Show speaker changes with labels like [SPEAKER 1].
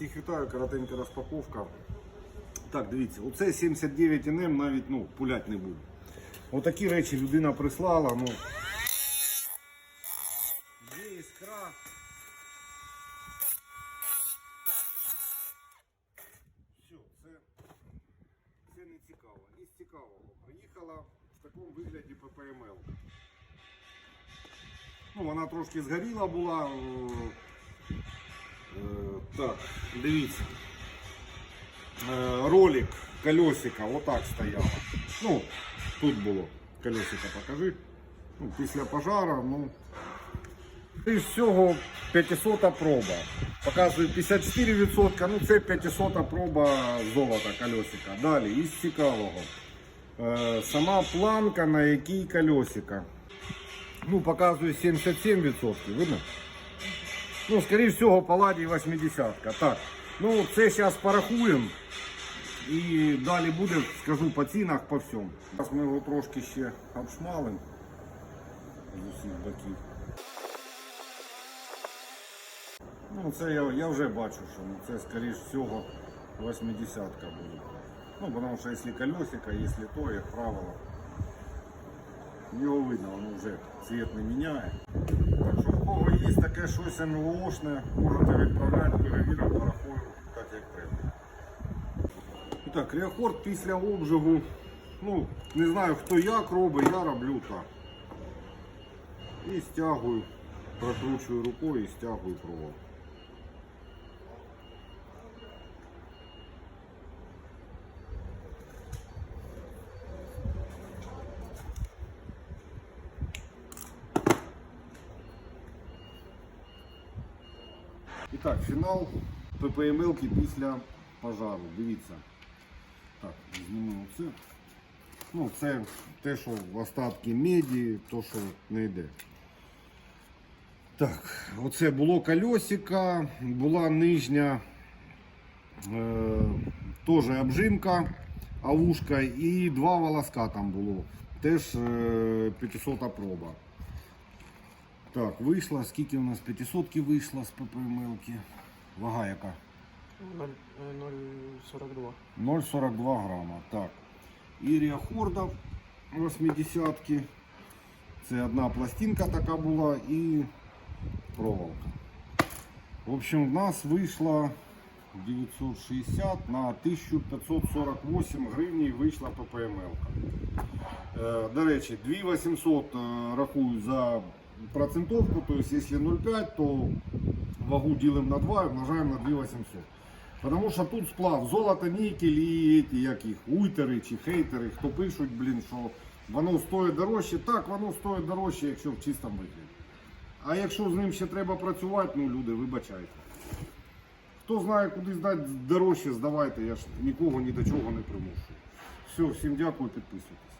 [SPEAKER 1] Всіх вітаю, коротенька розпаковка. Так, дивіться, оце 79 НМ навіть ну, пулять не буду. Отакі речі людина прислала. Ну, є іскра. Все, це, це не цікаво. Із цікавого. Приїхала в такому вигляді ППМЛ. Ну, вона трошки згоріла була. Е, Так, дивіться. Е, Ролик колесика отак стояло. Ну, тут було. Колесико покажи. Ну, після пожара, ну. І всього 500 проба. Показую 54%, ну це 500 проба золота колесика. Далі, із цікавого. Е, Сама планка, на якій колесика. Ну, показую 77%, видно? Ну, скоріше всього, паладій 80 Так, ну це зараз порахуємо. І далі буде, скажу по цінах, по всьому. Зараз ми його трошки ще обшмалимо з усіх боків. Ну, це я, я вже бачу, що ну, це, скоріш всього, 80 буде. Ну, тому що якщо колесико, якщо то, як правило, його видно, воно вже цвіт не міняє. Є таке щось МЛОшне, можете відправляти, перевіримо, парахою так як треба. І так, Ріахорд після обжигу, ну, не знаю хто як робить, я роблю так. І стягую, прокручую рукою і стягую провод. І так, фінал ППМЛки після пожару. Дивіться. Так, знімемо це. Ну, це те, що в остатки меді, то, що не йде. Так, оце було колесико, була нижня е, теж обжимка, авушка і два волоска там було. Теж е, 500 проба. Так, вийшла, скільки у нас 500 вийшла з ППМЛки. Вага яка?
[SPEAKER 2] 0,42.
[SPEAKER 1] 0,42 грама. Так. Ірія Хорда 80 Це одна пластинка така була і проволока. В общем, в нас вийшло 960 на 1548 гривень вийшла ППМЛ. Е, До речі, 2800 е, рахую за процентовку, то есть если 0,5, то вагу ділимо на 2 і множаємо на 2800. Потому що тут сплав золото, нікель і ті, як їх, уйтери чи хейтери, хто пишуть, блін, що воно стоїть дорожче. Так, воно стоїть дорожче, якщо в чистому вигляді. А якщо з ним ще треба працювати, ну люди, вибачайте. Хто знає, куди здати дорожче, здавайте, я ж нікого ні до чого не примушую. Все, всім дякую, підписуйтесь.